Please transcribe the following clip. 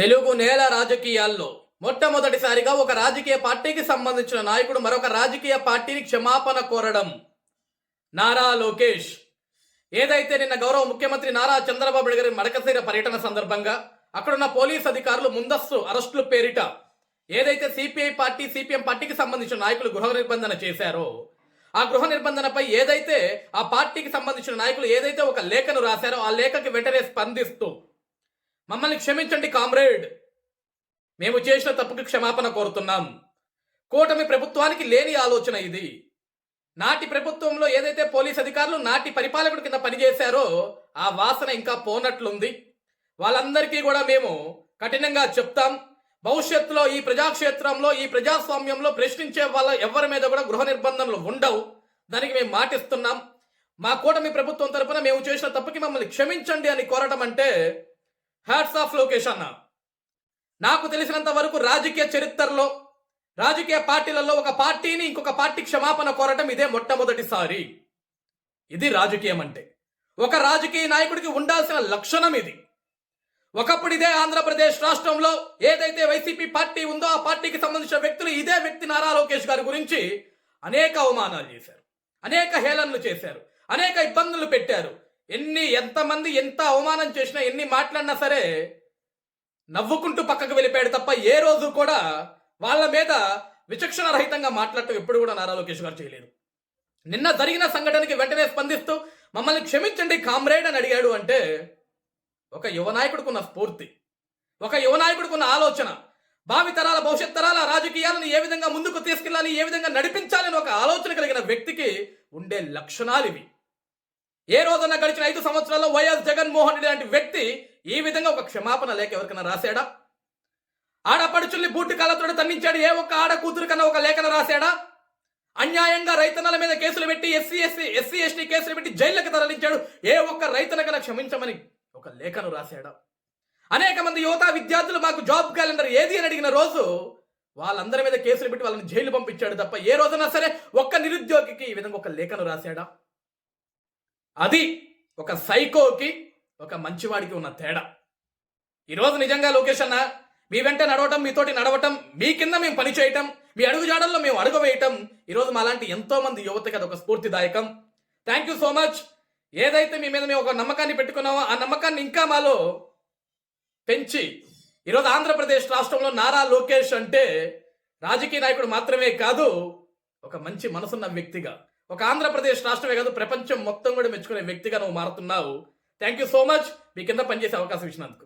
తెలుగు నేల రాజకీయాల్లో మొట్టమొదటిసారిగా ఒక రాజకీయ పార్టీకి సంబంధించిన నాయకుడు మరొక రాజకీయ పార్టీని క్షమాపణ కోరడం. నారా లోకేష్. ఏదైతే నిన్న గౌరవ ముఖ్యమంత్రి నారా చంద్రబాబు గారి మడకశీర పర్యటన సందర్భంగా అక్కడున్న పోలీస్ అధికారులు ముందస్తు అరెస్టులు పేరిట ఏదైతే సిపిఐ పార్టీ సిపిఎం పార్టీకి సంబంధించిన నాయకులు గృహ నిర్బంధన చేశారో ఆ గృహ నిర్బంధనపై ఏదైతే ఆ పార్టీకి సంబంధించిన నాయకులు ఏదైతే ఒక లేఖను రాశారో ఆ లేఖకి వెంటనే స్పందిస్తూ మమ్మల్ని క్షమించండి కామ్రేడ్. మేము చేసిన తప్పుకి క్షమాపణ కోరుతున్నాం. కూటమి ప్రభుత్వానికి లేని ఆలోచన ఇది. నాటి ప్రభుత్వంలో ఏదైతే పోలీస్ అధికారులు నాటి పరిపాలకుడి కింద పనిచేశారో ఆ వాసన ఇంకా పోనట్లుంది. వాళ్ళందరికీ కూడా మేము కఠినంగా చెప్తాం. భవిష్యత్తులో ఈ ప్రజాక్షేత్రంలో ఈ ప్రజాస్వామ్యంలో ప్రశ్నించే వాళ్ళ ఎవరి మీద కూడా గృహ నిర్బంధనలు ఉండవు. దానికి మేము మాటిస్తున్నాం. మా కూటమి ప్రభుత్వం తరపున మేము చేసిన తప్పుకి మమ్మల్ని క్షమించండి అని కోరటం అంటే హ్యాట్స్ ఆఫ్ లోకేష్ అన్న. నాకు తెలిసినంత వరకు రాజకీయ చరిత్రలో రాజకీయ పార్టీలలో ఒక పార్టీని ఇంకొక పార్టీ క్షమాపణ కోరటం ఇదే మొట్టమొదటిసారి. ఇది రాజకీయం అంటే ఒక రాజకీయ నాయకుడికి ఉండాల్సిన లక్షణం ఇది. ఒకప్పుడు ఇదే ఆంధ్రప్రదేశ్ రాష్ట్రంలో ఏదైతే వైసీపీ పార్టీ ఉందో ఆ పార్టీకి సంబంధించిన వ్యక్తులు ఇదే వ్యక్తి నారా లోకేష్ గారి గురించి అనేక అవమానాలు చేశారు. అనేక హేళనలు చేశారు. అనేక ఇబ్బందులు పెట్టారు. ఎన్ని ఎంతమంది ఎంత అవమానం చేసినా ఎన్ని మాట్లాడినా సరే నవ్వుకుంటూ పక్కకు వెళ్ళిపోయాడు తప్ప ఏ రోజు కూడా వాళ్ళ మీద విచక్షణ రహితంగా మాట్లాడటం ఎప్పుడు కూడా నారా లోకేష్ గారు చేయలేదు నిన్న జరిగిన సంఘటనకి వెంటనే స్పందిస్తూ మమ్మల్ని క్షమించండి కామ్రేడ్ అని అడిగాడు అంటే ఒక యువనాయకుడికున్న స్ఫూర్తి ఒక యువనాయకుడికున్న ఆలోచన భావి తరాల భవిష్యత్ తరాల రాజకీయాలను ఏ విధంగా ముందుకు తీసుకెళ్ళాలి ఏ విధంగా నడిపించాలని ఒక ఆలోచన కలిగిన వ్యక్తికి ఉండే లక్షణాలు ఇవి. ఏ రోజున గడిచిన ఐదు సంవత్సరాల్లో వైఎస్ జగన్మోహన్ రెడ్డి లాంటి వ్యక్తి ఈ విధంగా ఒక క్షమాపణ లేఖ ఎవరికైనా రాశాడా? ఆడపడుచుల్ని బూటి కాళ్ళతో తన్నించాడు ఏ ఒక్క ఆడ కూతురు కన్నా ఒక లేఖన రాశాడా? అన్యాయంగా రైతన్నల మీద కేసులు పెట్టి ఎస్సీ ఎస్సీ ఎస్సీ ఎస్టీ కేసులు పెట్టి జైళ్ళకి తరలించాడు ఏ ఒక్క రైతన్న క్షమించమని ఒక లేఖను రాశాడా? అనేక మంది యువత విద్యార్థులు మాకు జాబ్ క్యాలెండర్ ఏది అని అడిగిన రోజు వాళ్ళందరి మీద కేసులు పెట్టి వాళ్ళని జైలు పంపించాడు తప్ప ఏ రోజున సరే ఒక్క నిరుద్యోగికి ఈ విధంగా ఒక లేఖను రాశాడా? అది ఒక సైకోకి ఒక మంచివాడికి ఉన్న తేడా. ఈరోజు నిజంగా లోకేష్ అన్న మీ వెంట నడవటం మీతోటి నడవటం మీ కింద మేము పనిచేయటం మీ అడుగు జాడల్లో మేము అడుగు వేయటం ఈరోజు మాలాంటి ఎంతో మంది యువతకి అది ఒక స్ఫూర్తిదాయకం. థ్యాంక్ యూ సో మచ్ ఏదైతే మీ మీద మేము ఒక నమ్మకాన్ని పెట్టుకున్నామో ఆ నమ్మకాన్ని ఇంకా మాలో పెంచి ఈరోజు ఆంధ్రప్రదేశ్ రాష్ట్రంలో నారా లోకేష్ అంటే రాజకీయ నాయకుడు మాత్రమే కాదు ఒక మంచి మనసున్న వ్యక్తిగా ఒక ఆంధ్రప్రదేశ్ రాష్ట్రమే కాదు ప్రపంచం మొత్తం కూడా మెచ్చుకునే వ్యక్తిగా నువ్వు మారుతున్నావు. థ్యాంక్ యూ సో మచ్ మీ కింద పనిచేసే అవకాశం ఇచ్చినందుకు.